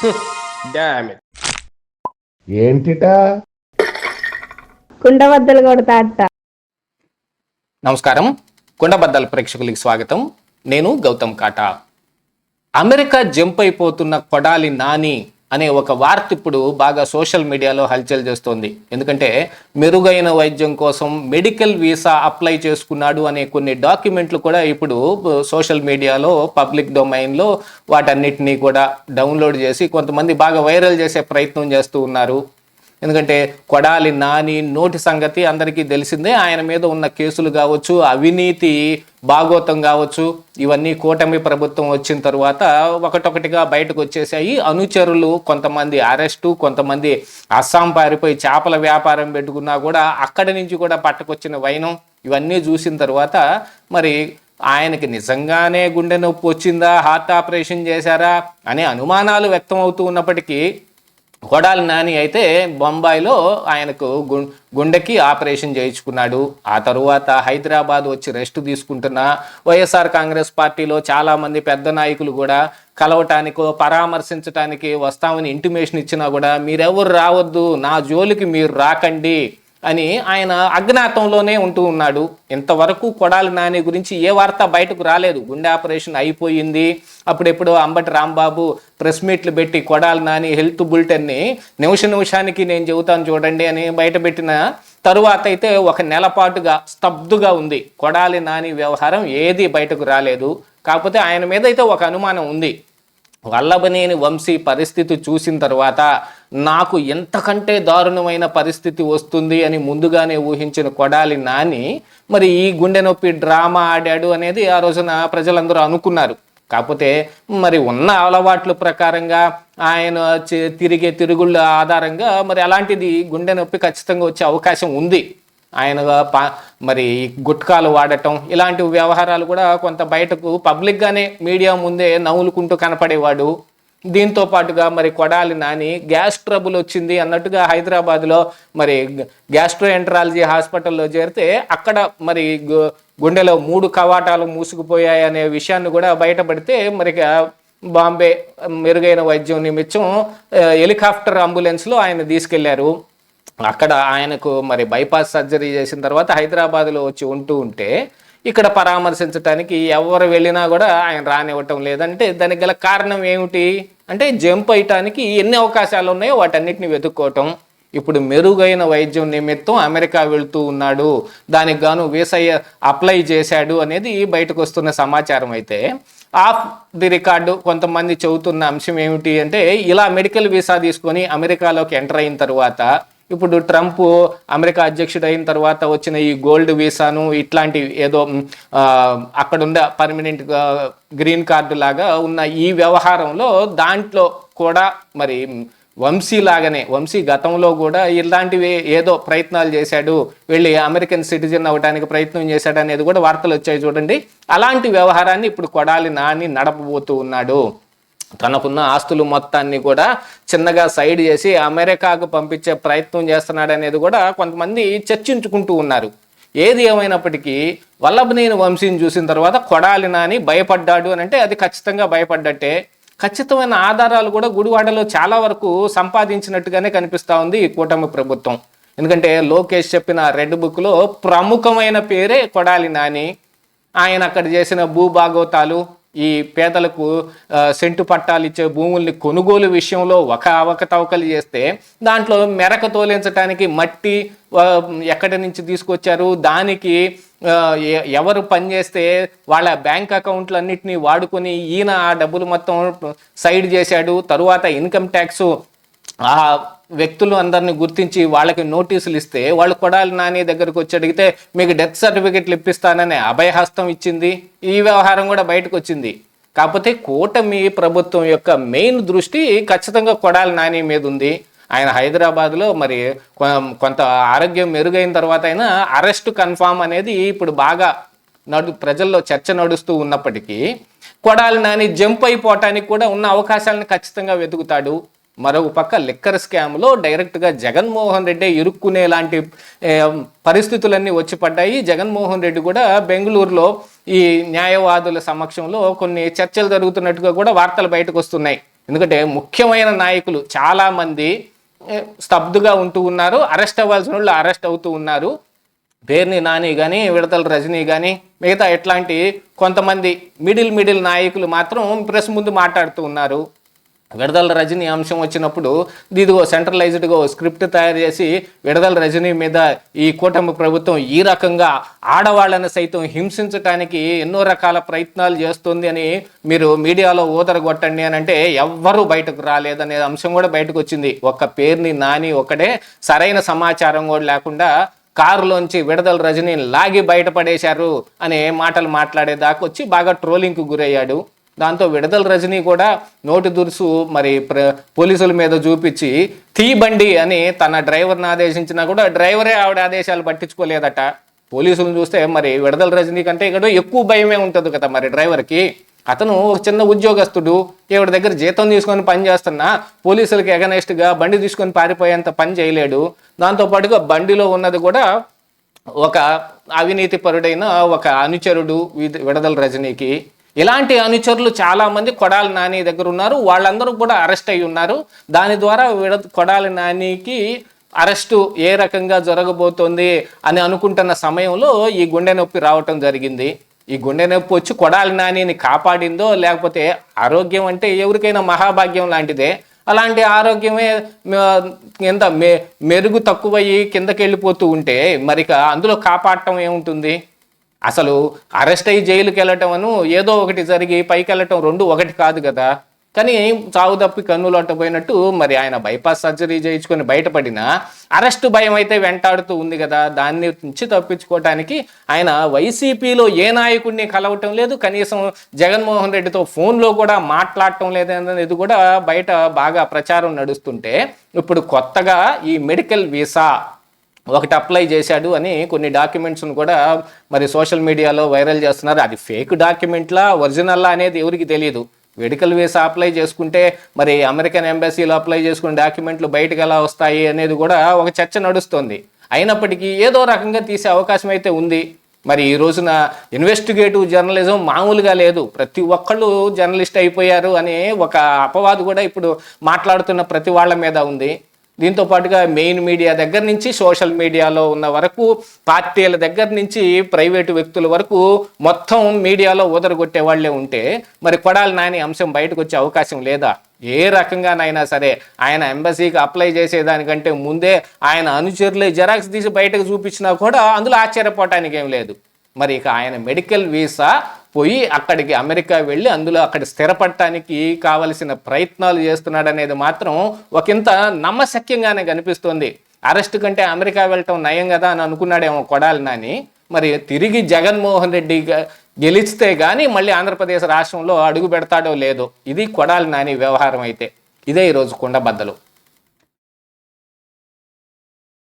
ఏంటిటా? కుండబద్దలు కొడతా నమస్కారం. కుండబద్దల ప్రేక్షకులకి స్వాగతం. నేను గౌతమ్ కాటా. అమెరికా జంప్ అయిపోతున్న కొడాలి నాని అనే ఒక వార్త ఇప్పుడు బాగా సోషల్ మీడియాలో హల్చల్ చేస్తోంది. ఎందుకంటే మెరుగైన వైద్యం కోసం మెడికల్ వీసా అప్లై చేసుకున్నాడు అనే కొన్ని డాక్యుమెంట్లు కూడా ఇప్పుడు సోషల్ మీడియాలో పబ్లిక్ డొమైన్లో వాటన్నిటినీ కూడా డౌన్లోడ్ చేసి కొంతమంది బాగా వైరల్ చేసే ప్రయత్నం చేస్తూ ఉన్నారు. ఎందుకంటే కొడాలి నాని నోటి సంగతి అందరికీ తెలిసిందే. ఆయన మీద ఉన్న కేసులు కావచ్చు అవినీతి భాగోతం కావచ్చు ఇవన్నీ కూటమి ప్రభుత్వం వచ్చిన తర్వాత ఒకటొకటిగా బయటకు వచ్చేసాయి అనుచరులు కొంతమంది అరెస్టు కొంతమంది అస్సాం పారిపోయి చేపల వ్యాపారం పెట్టుకున్నా కూడా అక్కడి నుంచి కూడా పట్టుకొచ్చిన వైనం ఇవన్నీ చూసిన తర్వాత మరి ఆయనకి నిజంగానే గుండె నొప్పి వచ్చిందా? హార్ట్ ఆపరేషన్ చేశారా? అనే అనుమానాలు వ్యక్తం అవుతూ ఉన్నప్పటికీ కొడాలి నాని అయితే బొంబాయిలో ఆయనకు గుండెకి ఆపరేషన్ చేయించుకున్నాడు. ఆ తరువాత హైదరాబాద్ వచ్చి రెస్ట్ తీసుకుంటున్న వైఎస్ఆర్ కాంగ్రెస్ పార్టీలో చాలామంది పెద్ద నాయకులు కూడా కలవటానికో పరామర్శించటానికి వస్తామని ఇంటిమేషన్ ఇచ్చినా కూడా మీరెవరు రావద్దు నా జోలికి మీరు రాకండి అని ఆయన అజ్ఞాతంలోనే ఉంటూ ఉన్నాడు. ఇంతవరకు కొడాలి నాని గురించి ఏ వార్త బయటకు రాలేదు. గుండె ఆపరేషన్ అయిపోయింది. అప్పుడెప్పుడు అంబటి రాంబాబు ప్రెస్ మీట్లు పెట్టి కొడాలి నాని హెల్త్ బులెటిన్ని నిమిష నిమిషానికి నేను చెబుతాను చూడండి అని బయటపెట్టిన తరువాత అయితే ఒక నెలపాటుగా స్తబ్దుగా ఉంది. కొడాలి నాని వ్యవహారం ఏది బయటకు రాలేదు. కాకపోతే ఆయన మీద అయితే ఒక అనుమానం ఉంది. వల్లభనేని వంశీ పరిస్థితి చూసిన తర్వాత నాకు ఎంతకంటే దారుణమైన పరిస్థితి వస్తుంది అని ముందుగానే ఊహించిన కొడాలి నాని మరి ఈ గుండె నొప్పి డ్రామా ఆడాడు అనేది ఆ రోజున ప్రజలందరూ అనుకున్నారు. కాకపోతే మరి ఉన్న అలవాట్ల ప్రకారంగా ఆయన తిరిగే తిరుగుళ్ళ ఆధారంగా మరి అలాంటిది గుండె నొప్పి ఖచ్చితంగా వచ్చే అవకాశం ఉంది. ఆయన పా మరి గుట్కాలు వాడటం ఇలాంటి వ్యవహారాలు కూడా కొంత బయటకు పబ్లిక్గానే మీడియా ముందే నవ్వులుకుంటూ కనపడేవాడు. దీంతో పాటుగా మరి కొడాలి నాని గ్యాస్ ట్రబుల్ వచ్చింది అన్నట్టుగా హైదరాబాద్లో మరి గ్యాస్ట్రో ఎంట్రాలజీ హాస్పిటల్లో చేరితే అక్కడ మరి గు- గుండెలో మూడు కవాటాలు మూసుకుపోయాయి అనే విషయాన్ని కూడా బయటపడితే మరి బాంబే మెరుగైన వైద్యం నిమిత్తం హెలికాప్టర్ అంబులెన్స్లో ఆయన తీసుకెళ్ళారు. అక్కడ ఆయనకు మరి బైపాస్ సర్జరీ చేసిన తర్వాత హైదరాబాద్లో వచ్చి ఉంటూ ఉంటే ఇక్కడ పరామర్శించడానికి ఎవరు వెళ్ళినా కూడా ఆయన రానివ్వటం లేదంటే దానికి గల కారణం ఏమిటి? అంటే జంప్ అయ్యటానికి ఎన్ని అవకాశాలు ఉన్నాయో వాటన్నిటిని వెతుక్కోవటం. ఇప్పుడు మెరుగైన వైద్యం నిమిత్తం అమెరికా వెళ్తూ ఉన్నాడు. దానికి గాను వీసా అప్లై చేశాడు అనేది బయటకు వస్తున్న సమాచారం అయితే. ఆఫ్ ది రికార్డు కొంతమంది చెబుతున్న అంశం ఏమిటి అంటే ఇలా మెడికల్ వీసా తీసుకొని అమెరికాలోకి ఎంటర్ అయిన తర్వాత ఇప్పుడు ట్రంప్ అమెరికా అధ్యక్షుడు అయిన తర్వాత వచ్చిన ఈ గోల్డ్ వీసాను ఇట్లాంటి ఏదో అక్కడున్న అక్కడ పర్మనెంట్ గ్రీన్ కార్డు లాగా ఉన్న ఈ వ్యవహారంలో దాంట్లో కూడా మరి వంశీ లాగానే వంశీ గతంలో కూడా ఇలాంటివి ఏదో ప్రయత్నాలు చేశాడు వెళ్ళి అమెరికన్ సిటిజన్ అవ్వడానికి ప్రయత్నం చేశాడు అనేది కూడా వార్తలు వచ్చాయి చూడండి. అలాంటి వ్యవహారాన్ని ఇప్పుడు కొడాలి నాని నడపబోతూ ఉన్నాడు. తనకున్న ఆస్తులు మొత్తాన్ని కూడా చిన్నగా సైడ్ చేసి అమెరికాకు పంపించే ప్రయత్నం చేస్తున్నాడు అనేది కూడా కొంతమంది చర్చించుకుంటూ ఉన్నారు. ఏది ఏమైనప్పటికీ వల్లభనేని వంశీని చూసిన తర్వాత కొడాలి నాని భయపడ్డాడు అని అంటే అది ఖచ్చితంగా భయపడ్డట్టే. ఖచ్చితమైన ఆధారాలు కూడా గుడివాడలో చాలా వరకు సంపాదించినట్టుగానే కనిపిస్తూ ఉంది ఈ కూటమి ప్రభుత్వం. ఎందుకంటే లోకేష్ చెప్పిన రెడ్ బుక్లో ప్రముఖమైన పేరే కొడాలి నాని. ఆయన అక్కడ చేసిన భూభాగవతాలు ఈ పేదలకు సెంటు పట్టాలు ఇచ్చే భూముల్ని కొనుగోలు విషయంలో ఒక అవకతవకలు చేస్తే దాంట్లో మెరక తోలించడానికి మట్టి ఎక్కడి నుంచి తీసుకొచ్చారు దానికి ఎవరు పనిచేస్తే వాళ్ళ బ్యాంక్ అకౌంట్లన్నింటినీ వాడుకొని ఈయన ఆ డబ్బులు మొత్తం సైడ్ చేశాడు తరువాత ఇన్కమ్ ట్యాక్స్ ఆ వ్యక్తులు అందరిని గుర్తించి వాళ్ళకి నోటీసులు ఇస్తే వాళ్ళు కొడాలి నాని దగ్గరకు వచ్చి అడిగితే మీకు డెత్ సర్టిఫికెట్లు ఇప్పిస్తానని అభయహస్తం ఇచ్చింది. ఈ వ్యవహారం కూడా బయటకు వచ్చింది. కాకపోతే కూటమి ప్రభుత్వం యొక్క మెయిన్ దృష్టి ఖచ్చితంగా కొడాలి నాని మీద ఉంది. ఆయన హైదరాబాద్లో మరి కొ- కొంత ఆరోగ్యం మెరుగైన తర్వాత అయినా అరెస్ట్ కన్ఫామ్ అనేది ఇప్పుడు బాగా నడు ప్రజల్లో చర్చ నడుస్తూ ఉన్నప్పటికీ కొడాలి నాని జంప్ అయిపోవటానికి కూడా ఉన్న అవకాశాలను ఖచ్చితంగా వెతుకుతాడు. మరొక పక్క లిక్కర్ స్కామ్లో డైరెక్ట్గా జగన్మోహన్ రెడ్డి ఇరుక్కునే లాంటి పరిస్థితులన్నీ వచ్చి పడ్డాయి. జగన్మోహన్ రెడ్డి కూడా బెంగళూరులో ఈ న్యాయవాదుల సమక్షంలో కొన్ని చర్చలు జరుగుతున్నట్టుగా కూడా వార్తలు బయటకు వస్తున్నాయి. ఎందుకంటే ముఖ్యమైన నాయకులు చాలామంది స్తబ్దుగా ఉంటూ ఉన్నారు. అరెస్ట్ అవ్వాల్సిన వాళ్ళు అరెస్ట్ అవుతూ ఉన్నారు. పేర్ని నాని కానీ విడతల రజనీ కానీ మిగతా ఎట్లాంటి కొంతమంది మిడిల్ మిడిల్ నాయకులు మాత్రం ప్రెస్ ముందు మాట్లాడుతూ ఉన్నారు. విడదల రజనీ అంశం వచ్చినప్పుడు ఇదిగో సెంట్రలైజ్డ్గా స్క్రిప్ట్ తయారు చేసి విడదల రజనీ మీద ఈ కూటమి ప్రభుత్వం ఈ రకంగా ఆడవాళ్ళని సైతం హింసించడానికి ఎన్నో రకాల ప్రయత్నాలు చేస్తుంది అని మీరు మీడియాలో ఊదరగొట్టండి అని అంటే ఎవ్వరూ బయటకు రాలేదనే అంశం కూడా బయటకు వచ్చింది. ఒక్క పేరుని నాని ఒకటే సరైన సమాచారం కూడా లేకుండా కారులోంచి విడదల రజనీ లాగి బయటపడేశారు అనే మాటలు మాట్లాడేదాకా వచ్చి బాగా ట్రోలింగ్కు గురయ్యాడు. దాంతో విడదల రజనీ కూడా నోటి దురుసు మరి ప్ర పోలీసుల మీద చూపించి తీ బండి అని తన డ్రైవర్ని ఆదేశించినా కూడా డ్రైవరే ఆవిడ ఆదేశాలు పట్టించుకోలేదట. పోలీసులను చూస్తే మరి విడదల రజనీ కంటే ఇక్కడ ఎక్కువ భయమే ఉంటుంది కదా మరి డ్రైవర్కి. అతను ఒక చిన్న ఉద్యోగస్తుడు ఈవిడ దగ్గర జీతం తీసుకొని పని చేస్తున్నా పోలీసులకి ఎగనెస్ట్గా బండి తీసుకొని పారిపోయేంత పని చేయలేడు. దాంతోపాటుగా బండిలో ఉన్నది కూడా ఒక అవినీతి పరుడైన ఒక అనుచరుడు విడదల రజనీకి. ఇలాంటి అనుచరులు చాలామంది కొడాలి నాని దగ్గర ఉన్నారు. వాళ్ళందరూ కూడా అరెస్ట్ అయి ఉన్నారు. దాని ద్వారా విడ కొడాలి నానికి అరెస్టు ఏ రకంగా జరగబోతోంది అని అనుకుంటున్న సమయంలో ఈ గుండె నొప్పి రావటం జరిగింది. ఈ గుండె నొప్పి వచ్చి కొడాలి నానిని కాపాడిందో లేకపోతే ఆరోగ్యం అంటే ఎవరికైనా మహాభాగ్యం లాంటిదే. అలాంటి ఆరోగ్యమే ఎంత మె మెరుగు తక్కువయ్యి కిందకి వెళ్ళిపోతూ ఉంటే మరిక అందులో కాపాడటం ఏముంటుంది? అసలు అరెస్ట్ అయ్యి జైలుకి వెళ్ళటం ఏదో ఒకటి జరిగి పైకి వెళ్ళటం రెండు ఒకటి కాదు కదా. కానీ చావు తప్పి కన్నులు అట్టపోయినట్టు మరి ఆయన బైపాస్ సర్జరీ చేయించుకొని బయటపడిన అరెస్ట్ భయం అయితే వెంటాడుతూ ఉంది కదా. దాన్ని నుంచి తప్పించుకోవటానికి ఆయన వైసీపీలో ఏ నాయకుడిని కలవటం లేదు. కనీసం జగన్మోహన్ రెడ్డితో ఫోన్లో కూడా మాట్లాడటం లేదనేది కూడా బయట బాగా ప్రచారం నడుస్తుంటే ఇప్పుడు కొత్తగా ఈ మెడికల్ వీసా ఒకటి అప్లై చేశాడు అని కొన్ని డాక్యుమెంట్స్ను కూడా మరి సోషల్ మీడియాలో వైరల్ చేస్తున్నారు. అది ఫేక్ డాక్యుమెంట్లా ఒరిజినల్లా అనేది ఎవరికి తెలియదు. మెడికల్ వీసా అప్లై చేసుకుంటే మరి అమెరికన్ ఎంబసీలో అప్లై చేసుకున్న డాక్యుమెంట్లు బయటకు ఎలా వస్తాయి అనేది కూడా ఒక చర్చ నడుస్తుంది. అయినప్పటికీ ఏదో రకంగా తీసే అవకాశం అయితే ఉంది. మరి ఈ రోజున ఇన్వెస్టిగేటివ్ జర్నలిజం మామూలుగా లేదు. ప్రతి ఒక్కళ్ళు జర్నలిస్ట్ అయిపోయారు అనే ఒక అపవాదు కూడా ఇప్పుడు మాట్లాడుతున్న ప్రతి వాళ్ళ మీద ఉంది. దీంతో పాటుగా మెయిన్ మీడియా దగ్గర నుంచి సోషల్ మీడియాలో ఉన్న వరకు పార్టీల దగ్గర నుంచి ప్రైవేటు వ్యక్తుల వరకు మొత్తం మీడియాలో ఊదరగొట్టే వాళ్ళే ఉంటే మరి కొడాలి నాని అంశం బయటకు వచ్చే అవకాశం లేదా? ఏ రకంగానైనా సరే ఆయన ఎంబసీకి అప్లై చేసేదానికంటే ముందే ఆయన అనుచరులే జెరాక్స్ తీసి బయటకు చూపించినా కూడా అందులో ఆశ్చర్యపోవటానికి ఏం లేదు. మరి ఇక ఆయన మెడికల్ వీసా పోయి అక్కడికి అమెరికా వెళ్ళి అందులో అక్కడ స్థిరపడటానికి కావలసిన ప్రయత్నాలు చేస్తున్నాడు అనేది మాత్రం ఒకంత నమ్మశక్యంగానే కనిపిస్తోంది. అరెస్ట్ కంటే అమెరికా వెళ్ళటం నయం కదా అని అనుకున్నాడేమో కొడాలి నాని. మరి తిరిగి జగన్మోహన్ రెడ్డి గెలిస్తే కానీ మళ్ళీ ఆంధ్రప్రదేశ్ రాష్ట్రంలో అడుగు పెడతాడో లేదో. ఇది కొడాలి నాని వ్యవహారం అయితే. ఇదే ఈరోజు కుండబద్దలు